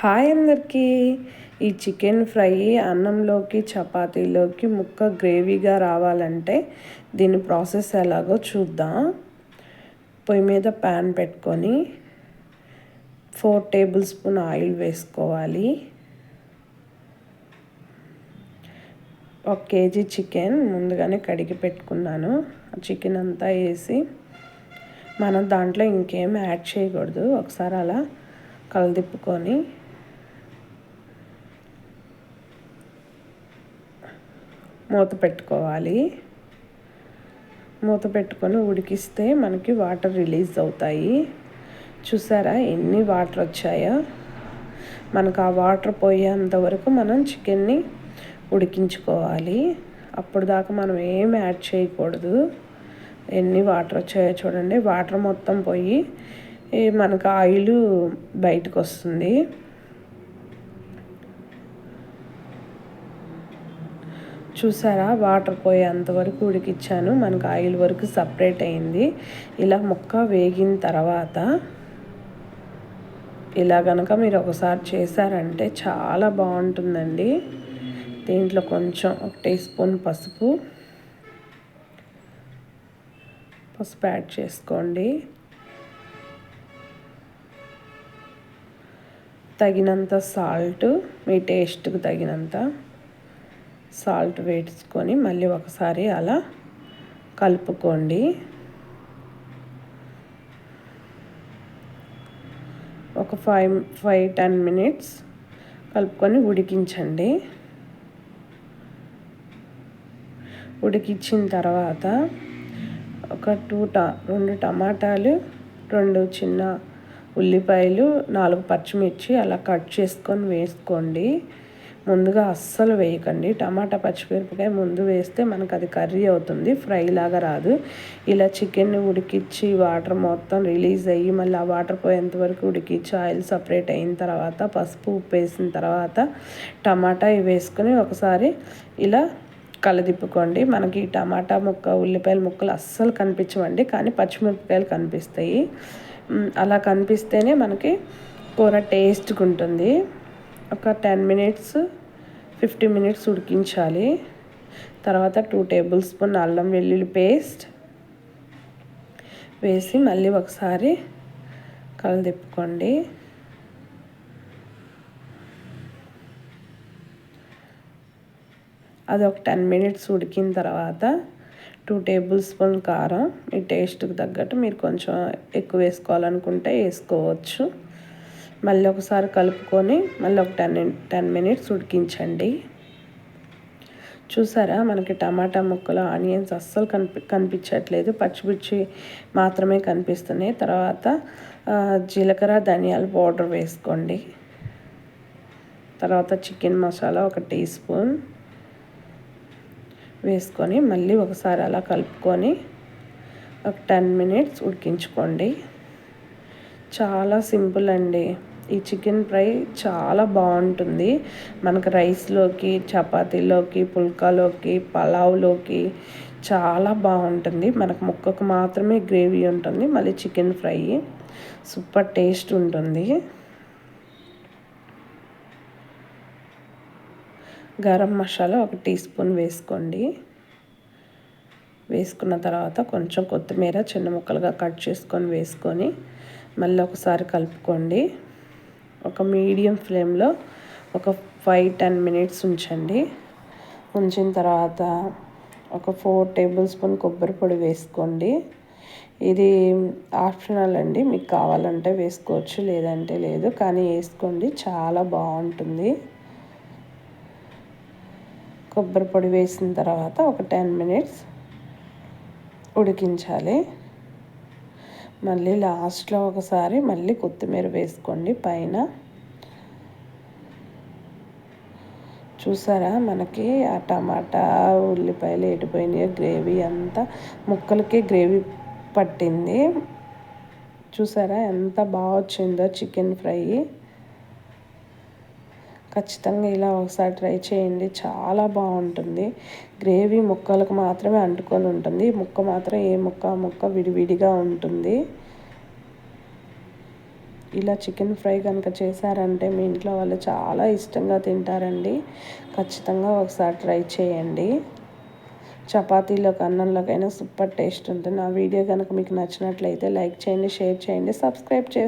Hi అందరికీ. ఈ chicken fry అన్నంలోకి చపాతీలోకి ముక్క గ్రేవీగా రావాలంటే దీని ప్రాసెస్ ఎలాగో చూద్దాం. పొయ్యి మీద ప్యాన్ పెట్టుకొని ఫోర్ టేబుల్ స్పూన్ ఆయిల్ వేసుకోవాలి. ఒక కేజీ చికెన్ ముందుగానే కడిగి పెట్టుకున్నాను. ఆ చికెన్ అంతా వేసి మనం దాంట్లో ఇంకేం యాడ్ చేయకూడదు. ఒకసారి అలా కలదిప్పుకొని మూత పెట్టుకోవాలి. మూత పెట్టుకొని ఉడికిస్తే మనకి వాటర్ రిలీజ్ అవుతాయి. చూసారా ఎన్ని వాటర్ వచ్చాయో? మనకు ఆ వాటర్ పోయేంత వరకు మనం చికెన్ని ఉడికించుకోవాలి. అప్పుడు దాకా మనం ఏం యాడ్ చేయకూడదు. ఎన్ని వాటర్ వచ్చాయో చూడండి. వాటర్ మొత్తం పోయి మనకు ఆయిల్ బయటకు వస్తుంది. చూసారా? వాటర్ పోయేంత వరకు ఉడికిచ్చాను. మనకు ఆయిల్ వరకు సపరేట్ అయింది. ఇలా ముక్క వేగిన తర్వాత ఇలా కనుక మీరు ఒకసారి చేశారంటే చాలా బాగుంటుందండి. దీంట్లో కొంచెం ఒక టీ స్పూన్ పసుపు. పసుపు యాడ్ చేసుకోండి. తగినంత సాల్ట్ మీ టేస్ట్కి తగినంత. సాల్ట్ వేసుకొని మళ్ళీ ఒకసారి అలా కలుపుకోండి. ఒక ఫైవ్ ఫైవ్ టెన్ మినిట్స్ కలుపుకొని ఉడికించండి. ఉడికించిన తర్వాత ఒక టూ ట రెండు టమాటాలు రెండు చిన్న ఉల్లిపాయలు నాలుగు పచ్చిమిర్చి అలా కట్ చేసుకొని వేసుకోండి. ముందుగా అస్సలు వేయకండి. టమాటా పచ్చిమిరపకాయ ముందు వేస్తే మనకు అది కర్రీ అవుతుంది. ఫ్రై లాగా రాదు. ఇలా చికెన్ని ఉడికిచ్చి వాటర్ మొత్తం రిలీజ్ అయ్యి మళ్ళీ ఆ వాటర్ పోయేంత వరకు ఉడికిచ్చి ఆయిల్ సపరేట్ అయిన తర్వాత పసుపు ఉప్పు వేసిన తర్వాత టమాటా వేసుకొని ఒకసారి ఇలా కలదిప్పుకోండి. మనకి టమాటా ముక్క ఉల్లిపాయల ముక్కలు అస్సలు కనిపించవండి. కానీ పచ్చిమిరపకాయలు కనిపిస్తాయి. అలా కనిపిస్తేనే మనకి కూర టేస్ట్గా ఉంటుంది. ఒక టెన్ మినిట్స్ ఫిఫ్టీ మినిట్స్ ఉడికించాలి. తర్వాత టూ టేబుల్ స్పూన్ అల్లం వెల్లుల్లి పేస్ట్ వేసి మళ్ళీ ఒకసారి కలదిప్పుకోండి. అది ఒక టెన్ మినిట్స్ ఉడికిన తర్వాత టూ టేబుల్ స్పూన్ కారం మీ టేస్ట్కి తగ్గట్టు మీరు కొంచెం ఎక్కువ వేసుకోవాలనుకుంటే వేసుకోవచ్చు. మళ్ళీ ఒకసారి కలుపుకొని మళ్ళీ ఒక టెన్ టెన్ మినిట్స్ ఉడికించండి. చూసారా? మనకి టమాటా ముక్కలు ఆనియన్స్ అస్సలు కనిపి కనిపించట్లేదు. పచ్చిమిర్చి మాత్రమే కనిపిస్తున్నాయి. తర్వాత జీలకర్ర ధనియాల పౌడర్ వేసుకోండి. తర్వాత చికెన్ మసాలా ఒక టీ స్పూన్ వేసుకొని మళ్ళీ ఒకసారి అలా కలుపుకొని ఒక టెన్ మినిట్స్ ఉడికించుకోండి. చాలా సింపుల్ అండి. ఈ చికెన్ ఫ్రై చాలా బాగుంటుంది. మనకు రైస్లోకి చపాతీలోకి పుల్కాలోకి పలావ్లోకి చాలా బాగుంటుంది. మనకు ముక్కకు మాత్రమే గ్రేవీ ఉంటుంది. మళ్ళీ చికెన్ ఫ్రై సూపర్ టేస్ట్ ఉంటుంది. గరం మసాలా ఒక టీ స్పూన్ వేసుకోండి. వేసుకున్న తర్వాత కొంచెం కొత్తిమీర చిన్న ముక్కలుగా కట్ చేసుకొని వేసుకొని మళ్ళీ ఒకసారి కలుపుకోండి. ఒక మీడియం ఫ్లేమ్లో ఒక ఫైవ్ టెన్ మినిట్స్ ఉంచండి. ఉంచిన తర్వాత ఒక ఫోర్ టేబుల్ స్పూన్ కొబ్బరి పొడి వేసుకోండి. ఇది ఆప్షనల్ అండి. మీకు కావాలంటే వేసుకోవచ్చు లేదంటే లేదు. కానీ వేసుకోండి. చాలా బాగుంటుంది. కొబ్బరి పొడి వేసిన తర్వాత ఒక టెన్ మినిట్స్ ఉడికించాలి. మళ్ళీ లాస్ట్లో ఒకసారి మళ్ళీ కొత్తిమీర వేసుకోండి. పైన చూసారా? మనకి ఆ టమాటా ఉల్లిపాయలు ఎడిపోయినాయి గ్రేవీ అంతా ముక్కలకి గ్రేవీ పట్టింది. చూసారా? ఎంత బాగా వచ్చిందో చికెన్ ఫ్రై. ఖచ్చితంగా ఇలా ఒకసారి ట్రై చేయండి. చాలా బాగుంటుంది. గ్రేవీ ముక్కలకు మాత్రమే అంటుకొని ఉంటుంది. ముక్క మాత్రం ఏ ముక్క ముక్క విడివిడిగా ఉంటుంది. ఇలా చికెన్ ఫ్రై కనుక చేశారంటే మీ ఇంట్లో వాళ్ళు చాలా ఇష్టంగా తింటారండి. ఖచ్చితంగా ఒకసారి ట్రై చేయండి. చపాతీలోకి అన్నంలోకైనా సూపర్ టేస్ట్ ఉంటుంది. ఆ వీడియో కనుక మీకు నచ్చినట్లయితే లైక్ చేయండి షేర్ చేయండి సబ్స్క్రైబ్ చేసి